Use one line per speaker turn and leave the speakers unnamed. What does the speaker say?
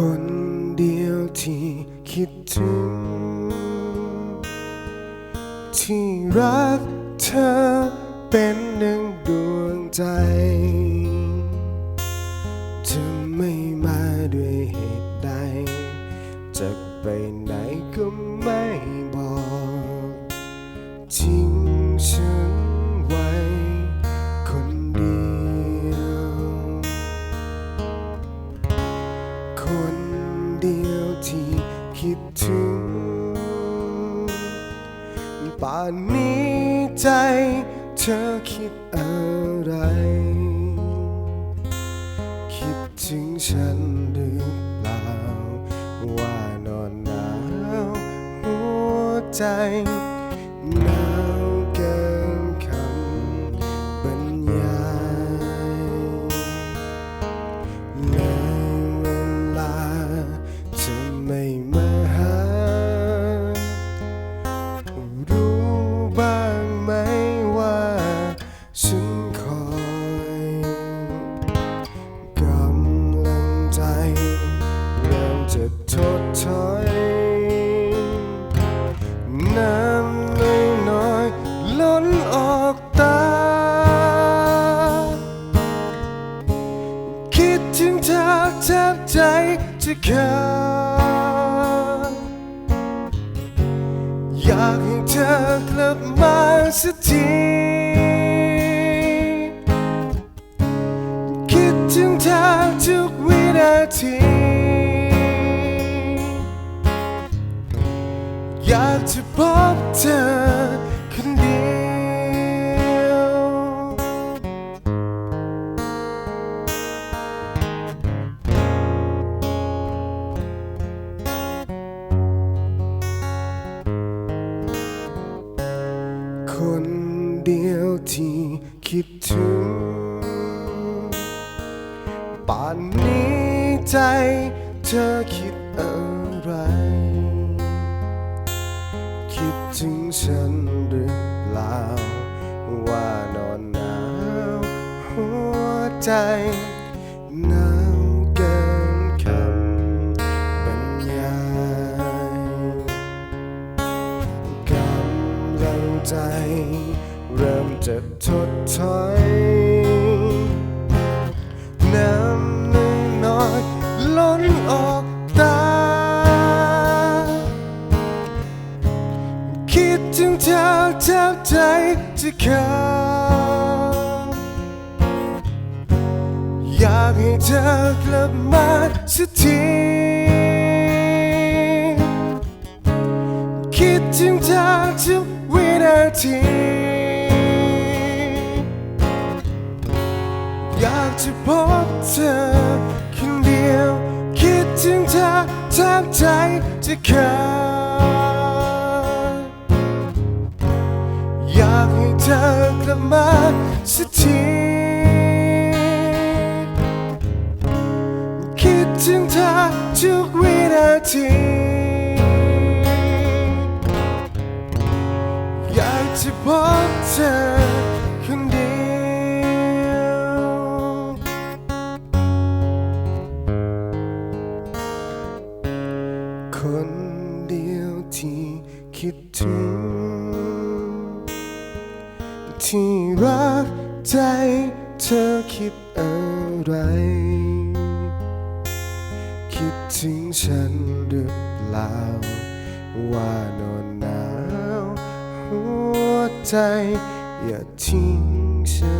คนเดียวที่คิดถึง ที่รักเธอเป็นหนึ่งดวงใจเธอไม่มาด้วยเหตุใดจะไปไหนก็ไม่ ป่านนี้ใจเธอคิดอะไร คิดถึงฉันหรือเปล่า ว่านอนหนาวหัวใจหนาวเกินคำบรรยายในเวลาจะไม่ คิดถึงเธอแทบใจจะขาดอยากให้เธอกลับมาสักทีคิดถึงเธอทุกวินาทีอยากจะพบเธอ คนเดียวที่คิดถึง ป่านนี้ใจเธอคิดอะไร คิดถึงฉันหรือเปล่า ว่านอนหนาวหัวใจ ใจ เริ่มจะทดถอยน้ำน้อยล้นออกตา คิดถึงเธอแทบใจจะขาดอยากให้เธอกลับมาสักทีคิดถึงเธอทุก ที อยากจะพบเธอคนเดียว คิดถึงเธอแทบใจจะขาดอยากให้เธอกลับมาสักทีคิดถึงเธอทุกวินาที จะพบเธอคนเดียวคนเดียวที่คิดถึง ที่รักใจเธอคิดอะไร คิดถึงฉันหรือเปล่าว่านอน หนาว